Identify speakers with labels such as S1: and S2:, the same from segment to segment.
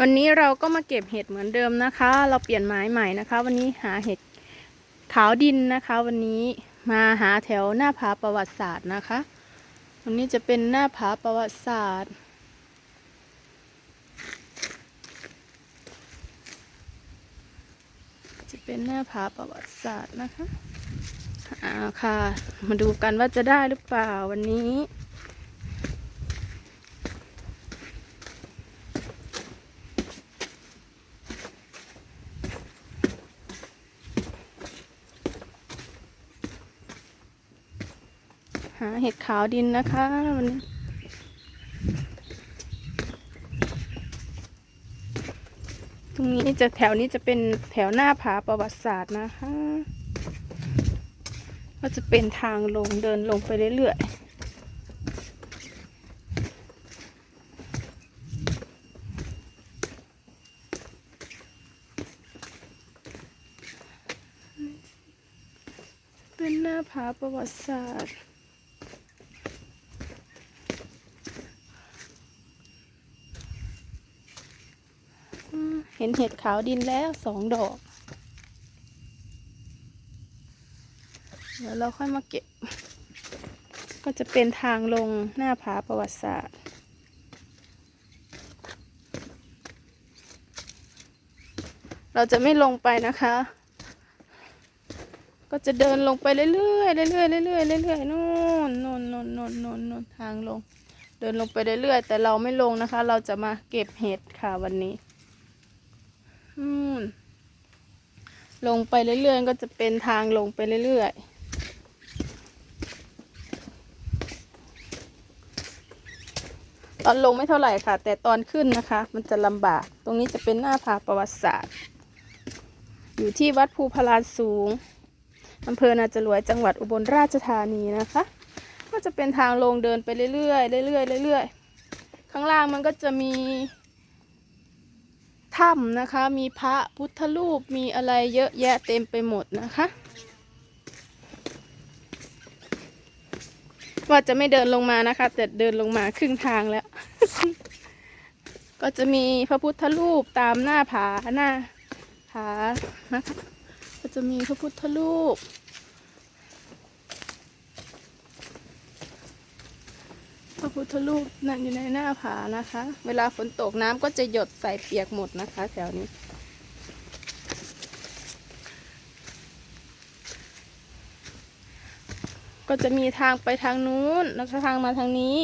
S1: วันนี้เราก็มาเก็บเห็ดเหมือนเดิมนะคะ เราเปลี่ยนไม้ใหม่นะคะ วันนี้หาเห็ดขาวดินนะคะ วันนี้มาหาแถวหน้าผาประวัติศาสตร์นะคะ วันนี้จะเป็นหน้าผาประวัติศาสตร์ จะเป็นหน้าผาประวัติศาสตร์นะคะอ่าค่ะ มาดูกันว่าจะได้หรือเปล่าวันนี้ หาเห็ดขาวดินนะคะวันนี้ตรงนี้จะแถวนี้จะเป็นแถวหน้าผาประวัติศาสตร์นะคะ ก็จะเป็นทางลงเดินลงไปเรื่อยๆเป็นหน้าผาประวัติศาสตร์ เห็นเห็ดขาวดินแล้วสองดอก เดี๋ยวเราค่อยมาเก็บ ก็จะเป็นทางลงหน้าผาประวัติศาสตร์ เราจะไม่ลงไปนะคะ ก็จะเดินลงไปเรื่อยๆเรื่อยๆเรื่อยๆเรื่อยๆนู่นนู่นนู่นนู่นนู่นนู่นทางลง เดินลงไปเรื่อยๆแต่เราไม่ลงนะคะ เราจะมาเก็บเห็ดค่ะวันนี้ อืมลงไปเรื่อยๆ ก็จะเป็นทางลงไปเรื่อยๆตอนลงไม่เท่าไหร่ค่ะ แต่ตอนขึ้นนะคะ มันจะลำบาก ตรงนี้จะเป็นหน้าผาประวัติศาสตร์ อยู่ที่วัดภูพลานสูงอำเภอนาจรวยจังหวัดอุบลราชธานีนะคะ ก็จะเป็นทางลงเดินไปเรื่อยๆเรื่อยๆเรื่อยๆข้างล่างมันก็จะมี ถ้ำนะคะ มีพระพุทธรูปมีอะไรเยอะแยะเต็มไปหมดนะคะ ว่าจะไม่เดินลงมานะคะ แต่เดินลงมาครึ่งทางแล้ว ก็จะมีพระพุทธรูปตามหน้าผาหน้าผานะคะ ก็จะมีพระพุทธรูป พระพุทธรูปนั่นอยู่ในหน้าผานะคะ เวลาฝนตกน้ำก็จะหยดใส่เปียกหมดนะคะ แถวนี้ก็จะมีทางไปทางนู้นแล้วก็ทางมาทางนี้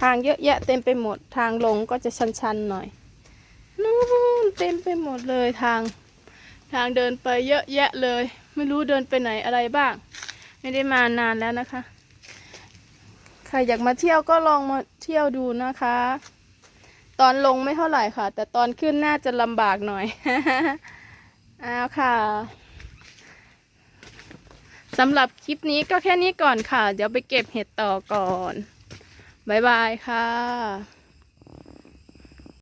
S1: ทางเยอะแยะเต็มไปหมด ทางลงก็จะชันๆหน่อยนู่นเต็มไปหมดเลยทาง ทางเดินไปเยอะแยะเลย ไม่รู้เดินไปไหนอะไรบ้าง ไม่ได้มานานแล้วนะคะ ใครอยากมาเที่ยวก็ลองมาเที่ยวดูนะคะ ตอนลงไม่เท่าไหร่ค่ะ แต่ตอนขึ้นน่าจะลำบากหน่อยเอาค่ะสำหรับคลิปนี้ก็แค่นี้ก่อนค่ะ เดี๋ยวไปเก็บเห็ดต่อก่อน บ๊ายบายค่ะ